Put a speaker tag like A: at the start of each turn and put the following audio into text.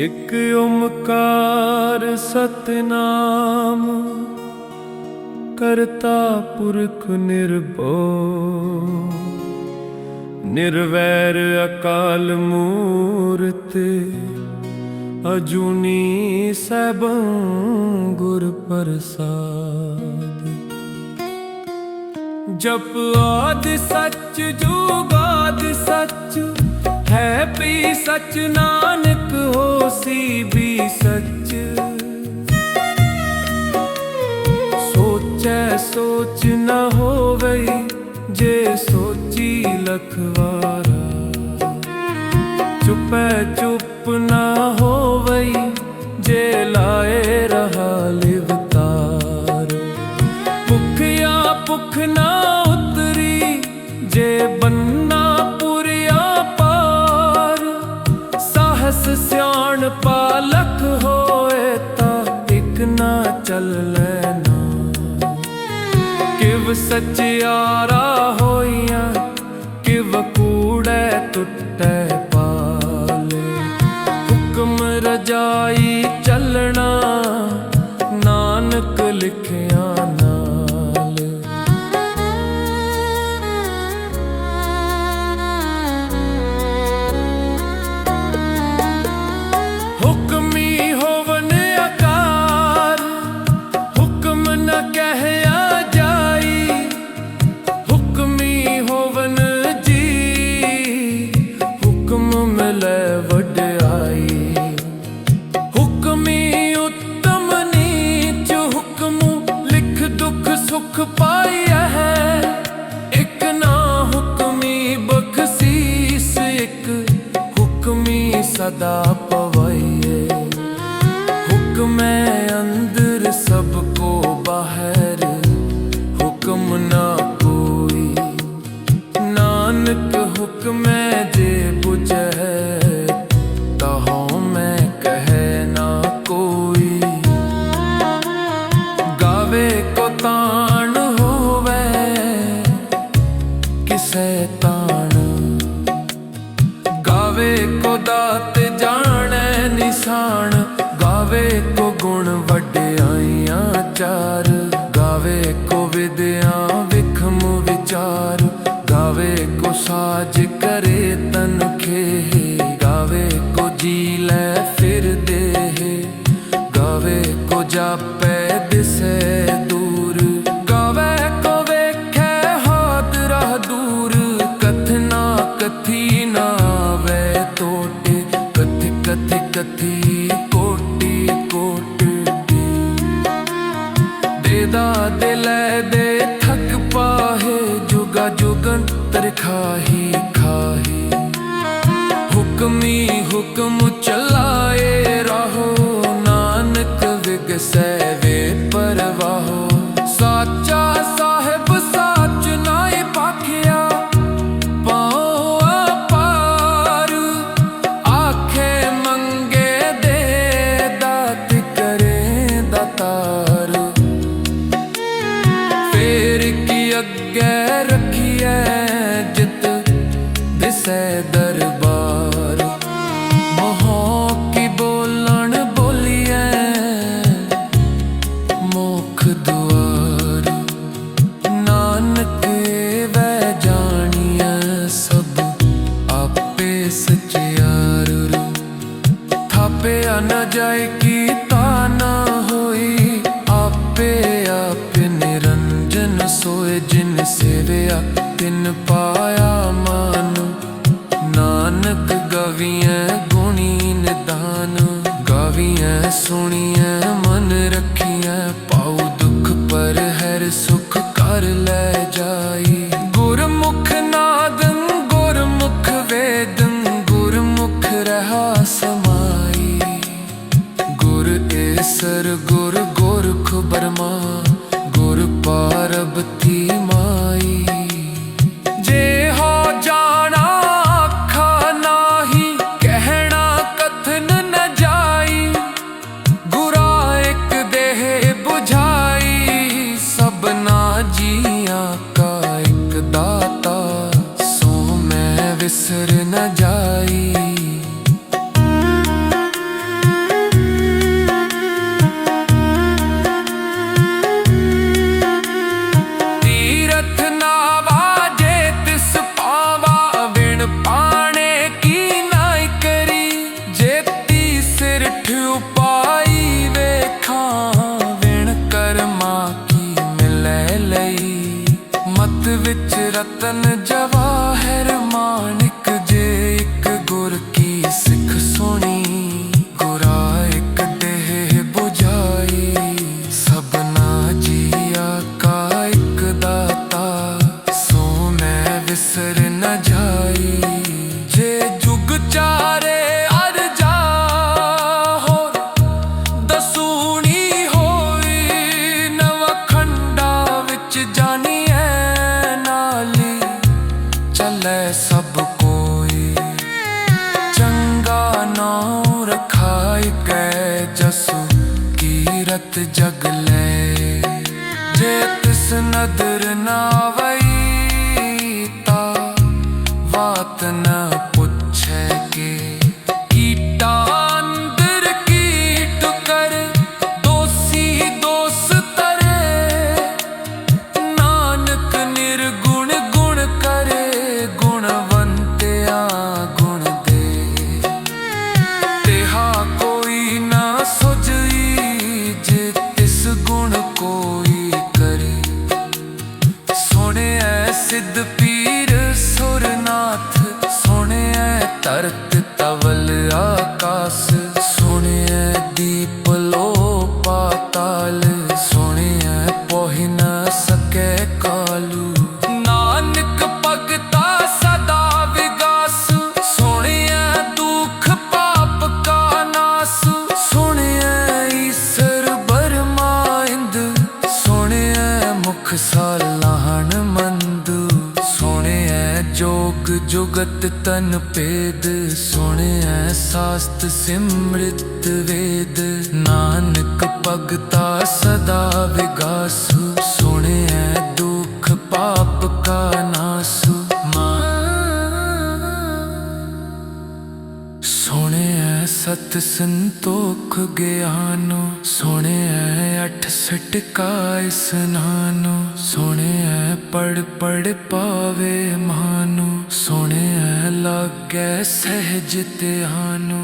A: ਇਕ ਓਮਕਾਰ ਸਤਨਾਮ, ਕਰਤਾ ਪੁਰਖ ਨਿਰਭਉ। ਨਿਰਵੈਰ ਅਕਾਲ ਮੂਰਤ, ਅਜੂਨੀ ਸੈਭੰ ਗੁਰ ਪ੍ਰਸਾਦ। ਜਪ ਆਦ ਸੱਚ ਜੁਗਾਦ ਸੱਚ, ਹੈ ਪੀ ਸੱਚ ਨਾਨਕ ਹੋਸੀ ਵੀ ਸੱਚ। ਸੋਚੈ ਸੋਚ ਨਾ ਹੋਵਈ ਜੇ ਸੋਚੀ ਲਖਵਾਰਾ। ਚੁਪੈ ਚੁੱਪ ਨਾ ਹੋਵਈ ਜੇ ਲਾਏ ਰਹਾ ਲਿਵਤਾਰ। ਭੁਖਿਆ ਭੁੱਖ ਨਾ ਪਾਲਕ ਹੋਏ ਤਾਂ ਇਕ ਨਾ ਚੱਲ ਲੈਣਾ। ਕਿਵ ਸਚਿਆਰਾ ਹੋਈਆਂ, ਕਿਵ ਕੂੜੈ ਟੁੱਟੈ ਪਾਲੇ। ਹੁਕਮ ਰਜਾਈ ਚੱਲਣਾ, ਨਾਨਕ ਲਿਖੇ ਹੁਕਮ ਮਿਲੈ ਵਡਿਆਈ। ਹੁਕਮੀ ਉੱਤਮ ਨੀਚ ਹੁਕਮ ਲਿਖ ਦੁਖ ਸੁਖ ਪਾਇਆ ਹੈ। ਇਕ ਨਾ ਹੁਕਮੀ ਬਖਸ਼ੀਸ, ਇਕ ਹੁਕਮੀ ਸਦਾ ਪਵਈਏ ਹੁਕਮੈ ਅੰਦਰ ਸਭ ਕੋ ਬਾਹਰ, ਹੁਕਮ ਨਾ ਕੋਈ। ਨਾਨਕ ਹੁਕਮੈ ਜਾਣੈ ਨਿਸ਼ਾਨ ਗਾਵੇ ਕੋ ਗੁਣ ਵਡਿਆਈਆਂ ਚਾਰ। ਗਾਵੇ ਕੋ ਵਿਦਿਆ ਵਿਖਮ ਵਿਚਾਰ। ਗਾਵੇ ਕੋ ਸਾਜ ਕਰੇ ਤਨ ਖੇ ਗਾਵੇ ਕੋ ਜੀ ਲੈ ਫਿਰ ਦੇਹ। ਗਾਵੇ ਕੋ ਜਾਪੈ ਜੁਗਨ ਤਰਖਾਹੀ ਖਾਹੀ। ਹੁਕਮੀ ਹੁਕਮ ਚਲਾਏ ਰਹੋ, ਨਾਨਕ ਵਿਗਸੈ ਵੇ ਪਰਵਾਹੋ। ਸਾਚਾ ਸਾਹਿਬ ਸਾਚ ਨਾਏ ਪਾਖਿਆ, ਪਾਉ ਅਪਾਰ। ਆਖੇ ਮੰਗੇ ਦੇ ਦਾਤ ਕਰੇ ਦਾਤਾਰ ਫੇਰ ਕੀ ਅੱਗੇ ਰੱਖੀ ਰੱਖੀਐ ਜਿਤ ਦਿਸੈ ਦਰਬਾਰ। ਮੋਹ ਕੀ ਬੋਲਣ ਬੋਲੀਐ, ਮੁਖ ਦੁਆਰ। ਨਾਨਕ ਵੈ ਜਾਣੀਐ ਸਭ ਆਪੇ ਸਚਿਆਰ। ਰੂ ਥਾਪਿਆ ਨਾ ਜਾਏ ਸੋਏ ਜਿਨ ਸਿਰਿਆ ਤਿਨ ਪਾਇਆ ਮਾਨ। ਨਾਨਕ ਗਵੀਐ ਗੁਣੀ ਨਿਦਾਨ। ਗਾਵੀਐ, ਸੁਣੀਐ, ਮਨ ਰੱਖੀਐ। ਪਾਉ ਦੁੱਖ ਪਰ ਹਰ ਸੁਖ ਕਰ ਲੈ। रब थी रतन ਜਗ ਲੈ। ਜੇ ਤਿਸ ਨਦਰ ਨਾ ਵਈ ਤਾ ਵਾਤ ਨ ਪੁੱਛੇ ਕੇ। धरत तवल आकाश ਜੁਗ ਜੁਗਤ ਤਨ ਪੇਦ ਸੁਣਿਐ ਸਾਸਤ ਸਿਮ੍ਰਿਤ ਵੇਦ। ਨਾਨਕ ਭਗਤਾ ਸਦਾ ਵਿਗਾਸੁ ਸੁਣਿਐ चित संतोख ज्ञानो सोने है अठ सटका स्नानो सोने है पड़ पड़ पावे मानो सोने है लागे सहज त्यानो